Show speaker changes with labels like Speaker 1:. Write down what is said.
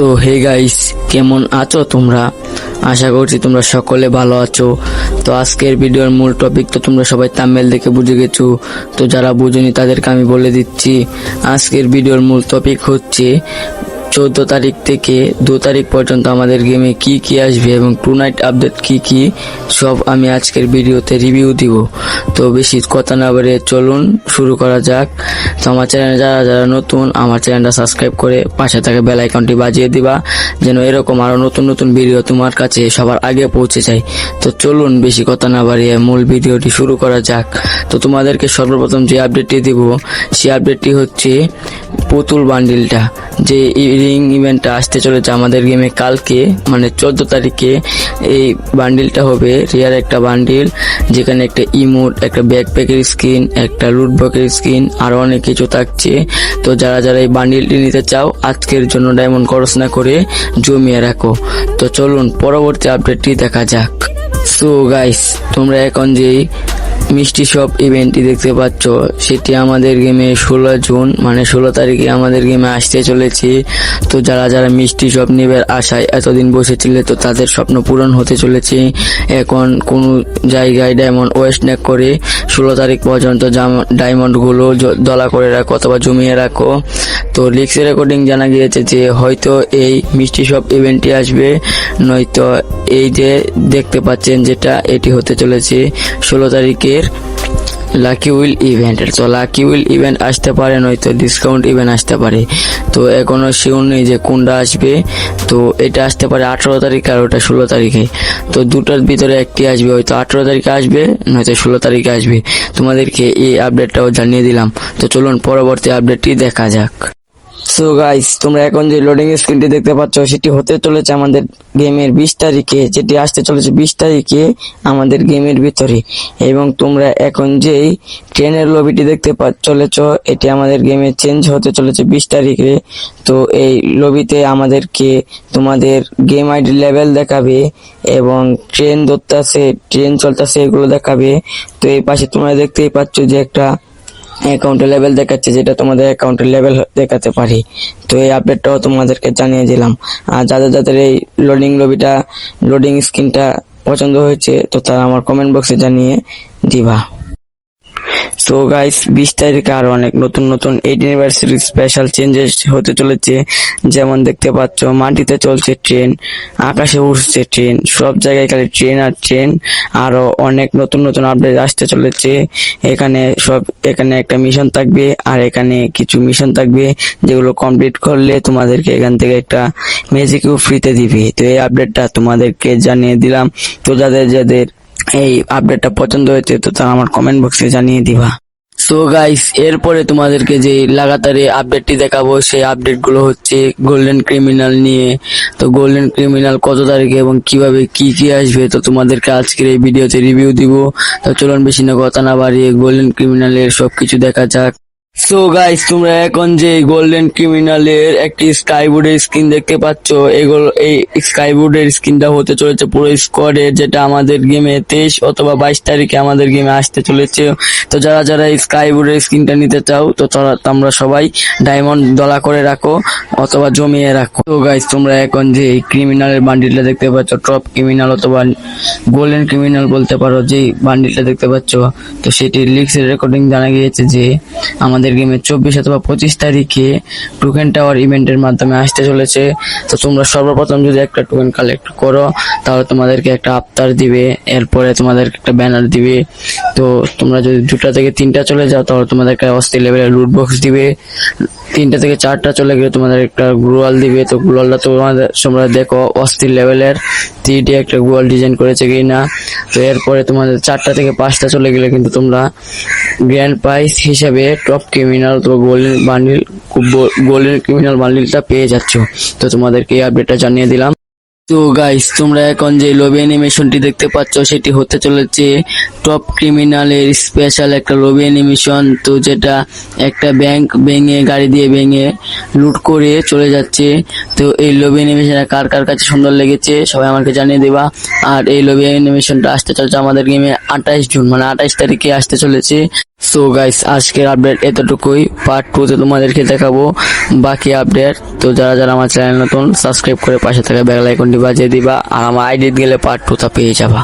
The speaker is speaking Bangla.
Speaker 1: সো হে গাইস কেমন আছো তোমরা? আশা করছি তোমরা সকলে ভালো আছো। তো আজকের ভিডিওর মূল টপিক তো তোমরা সবাই তামিল দেখে বুঝে গেছো। তো যারা বুঝুনি তাদেরকে আমি বলে দিচ্ছি, আজকের ভিডিওর মূল টপিক হচ্ছে চোদ্দ তারিখ থেকে দু তারিখ পর্যন্ত আমাদের গেমে কি কি আসবে এবং টু নাইট আপডেট কি কি, সব আমি আজকের ভিডিওতে রিভিউ দিব। তো বেশি কথা না বলে চলুন, শুরু করা যাক। তো আমার চ্যানেলে যারা যারা নতুন, আমার চ্যানেলটা সাবস্ক্রাইব করে পাশে থাকা বেল আইকনটি বাজিয়ে দিবা, যেন এরকম আরও নতুন নতুন ভিডিও তোমার কাছে সবার আগে পৌঁছে যায়। তো চলুন, বেশি কথা না বাড়িয়ে মূল ভিডিওটি শুরু করা যাক। তো তোমাদেরকে সর্বপ্রথম যে আপডেটটি দিব, সেই আপডেটটি হচ্ছে পুতুল বান্ডিলটা যে রিং ইভেন্টটা আসতে চলেছে আমাদের গেমে কালকে। মানে চোদ্দ তারিখে এই বান্ডিলটা হবে। রিয়ার একটা বান্ডিল যেখানে একটা ইমোট একটা ব্যাকপ্যাকের স্কিন একটা লুটবকের স্কিন আরও অনেক কিছু থাকছে। তো যারা যারা এই বান্ডিলটি নিতে চাও, আজকের জন্য ডায়মন্ড খরচ না করে জমিয়ে রাখো। তো চলুন, পরবর্তী আপডেটটি দেখা যাক। সো গাইস তোমরা এখন যেই মিষ্টি শপ ইভেন্টটি দেখতে পাচ্ছ। সেটি আমাদের গেমে ষোলো জুন মানে ষোলো তারিখে আমাদের গেমে আসতে চলেছে। তো যারা যারা মিষ্টি শপ নেবার আশায় এতদিন বসেছিল, তো তাদের স্বপ্ন পূরণ হতে চলেছে। এখন কোন জায়গায় ডায়মন্ড ওয়েস্ট না করে ষোলো তারিখ পর্যন্ত ডায়মন্ডগুলো দলা করে রাখো অথবা জমিয়ে রাখো। তো লিক্স রেকর্ডিং জানা গিয়েছে যে, হয়তো এই মিষ্টি শপ ইভেন্টটি আসবে, নয়তো এই যে দেখতে পাচ্ছেন যেটা, এটি হতে চলেছে। ষোলো তারিখের লাকি উইল ইভেন্টের তো লাকি উইল ইভেন্ট আসতে পারে, নয়তো ডিসকাউন্ট ইভেন্ট আসতে পারে। তো এখনও শিওর নেই যে কোনটা আসবে। তো এটা আসতে পারে আঠারো তারিখ আর ওটা ষোলো তারিখে। তো দুটোর ভিতরে একটি আসবে, হয়তো আঠারো তারিখে আসবে, নয়তো ষোলো তারিখে আসবে। তোমাদেরকে এই আপডেটটাও জানিয়ে দিলাম। তো চলুন পরবর্তী আপডেটটি দেখা যাক। সো গাইস তোমরা এখন যে লোডিং স্ক্রিনটি দেখতে পাচ্ছ, সেটি হতে চলেছে আমাদের গেমের বিশ তারিখে, যেটি আসতে চলেছে বিশ তারিখে আমাদের গেমের ভিতরে। এবং তোমরা এখন যেই ট্রেনের লবিটি দেখতে চলেছ, এটি আমাদের গেমে চেঞ্জ হতে চলেছে বিশ তারিখে। তো এই লবিতে আমাদেরকে তোমাদের গেম আইডি লেভেল দেখাবে এবং ট্রেন ধরতেছে ট্রেন চলতেছে, এগুলো দেখাবে। তো এই পাশে তোমরা দেখতেই পাচ্ছ যে একটা অ্যাকাউন্টের লেভেল দেখাচ্ছে, যেটা তোমাদের অ্যাকাউন্টের লেভেল দেখাতে পারি। তো এই আপডেটটাও তোমাদেরকে জানিয়ে দিলাম। আর যাদের যাদের এই লোডিং লবিটা লোডিং স্ক্রিনটা পছন্দ হয়েছে, তো তারা আমার কমেন্ট বক্সে জানিয়ে দিবা। সো গাইস বিশ তারিখে আরও অনেক নতুন নতুন এইট ইউনিভার্সিটি স্পেশাল চেঞ্জেস হতে চলেছে। যেমন দেখতে পাচ্ছ, মাটিতে চলছে ট্রেন আকাশে উঠছে ট্রেন সব জায়গায় খালি ট্রেন আর ট্রেন আরও অনেক নতুন নতুন আপডেট আসতে চলেছে। এখানে সব, এখানে একটা মিশন থাকবে, আর এখানে কিছু মিশন থাকবে, যেগুলো কমপ্লিট করলে তোমাদেরকে এখান থেকে একটা ম্যাজিকও ফ্রিতে দিবে। তো এই আপডেটটা তোমাদেরকে জানিয়ে দিলাম। তো যাদের যাদের এই আপডেটটা পছন্দ হয়েছে, তো তা আমার কমেন্ট বক্সে জানিয়ে দিবা। সো গাইস এরপরে তোমাদেরকে যে লাগাতার আপডেটটি দেখাবো, সেই আপডেটগুলো হচ্ছে গোল্ডেন ক্রিমিনাল নিয়ে। তো গোল্ডেন ক্রিমিনাল কত তারিখে এবং কীভাবে কি কি আসবে, তো তোমাদেরকে আজকের এই ভিডিওতে রিভিউ দিব। তো চলুন বেশি না, কথা না বাড়িয়ে গোল্ডেন ক্রিমিনালের সবকিছু দেখা যাক। সো গাইস তোমরা এখন যে গোল্ডেন ক্রিমিনালের একটি স্কাইবোর্ডের স্ক্রিন দেখতে পাচ্ছ, এগুলো, এই স্কাইবোর্ডের স্ক্রিনটা হতে চলেছে পুরো স্কোয়াডের যেটা আমাদের গেমে তেইশ অথবা বাইশ তারিখে আমাদের গেমে আসতে চলেছে। তো যারা যারা এই স্কাইবোর্ডের স্ক্রিনটা নিতে চাও, তো তোমরা সবাই ডায়মন্ড দলা করে রাখো অথবা জমিয়ে রাখো। তো গাইস তোমরা এখন যে ক্রিমিনালের বান্ডিলটা দেখতে পাচ্ছ টপ ক্রিমিনাল অথবা গোল্ডেন ক্রিমিনাল বলতে পারো যে বান্ডিলটা দেখতে পাচ্ছ, তো সেটির লিক্সের রেকর্ডিং জানা গিয়েছে যে আমাদের গেমে চব্বিশ অথবা পঁচিশ তারিখে টোকেন টাওয়ার ইভেন্টের মাধ্যমে আসতে চলেছে। তো তোমরা সর্বপ্রথম যদি একটা টোকেন কালেক্ট করো, তাহলে তোমাদেরকে একটা আফতার দিবে, এরপরে তোমাদেরকে একটা ব্যানার দিবে। তো তোমরা যদি দুটা থেকে তিনটা চলে যাও, তাহলে তোমাদেরকে অস্থির লেভেলের লুট বক্স দিবে। তিনটা থেকে চারটা চলে গেলে তোমাদের একটা গ্লোয়াল দিবে। তো গ্লোয়ালটা তোমাদের, তোমরা দেখো অস্থির লেভেলের থ্রিডি একটা গোয়াল ডিজাইন করেছে কি না তো এরপরে তোমাদের চারটা থেকে পাঁচটা চলে গেলে কিন্তু তোমরা গ্র্যান্ড প্রাইজ হিসাবে টপ ক্রিমিনাল তো গোল্ডেন বান্ডিল গোল্ডেন ক্রিমিনাল বান্ডিলটা পেয়ে যাচ্ছ। তো তোমাদেরকে এই আপডেটটা জানিয়ে দিলাম। তো গাইস তোমরা এখন যে লবি অ্যানিমেশনটি দেখতে পাচ্ছ, সেটি হতে চলেছে টপ ক্রিমিনালের স্পেশাল একটা লবি অ্যানিমেশন তো যেটা একটা ব্যাংক ভেঙে, গাড়ি দিয়ে ভেঙে লুট করে চলে যাচ্ছে। তো এই লবি অ্যানিমেশনটা কার কার কাছে সুন্দর লেগেছে, সবাই আমাকে জানিয়ে দেবা। আর এই লবি অ্যানিমেশনটা আসতে চলছে আমাদের গেমে আঠাইশ জুন মানে আঠাইশ তারিখে আসতে চলেছে। সো গাইস আজকের আপডেট এতটুকুই। পার্ট টুতে তোমাদেরকে দেখাবো বাকি আপডেট তো যারা যারা আমার চ্যানেল নতুন সাবস্ক্রাইব করে পাশে থাকা বেল বাজিয়ে দিবা। আর আমার আইডি গেলে পার্ট টুটা পেয়ে যাবা।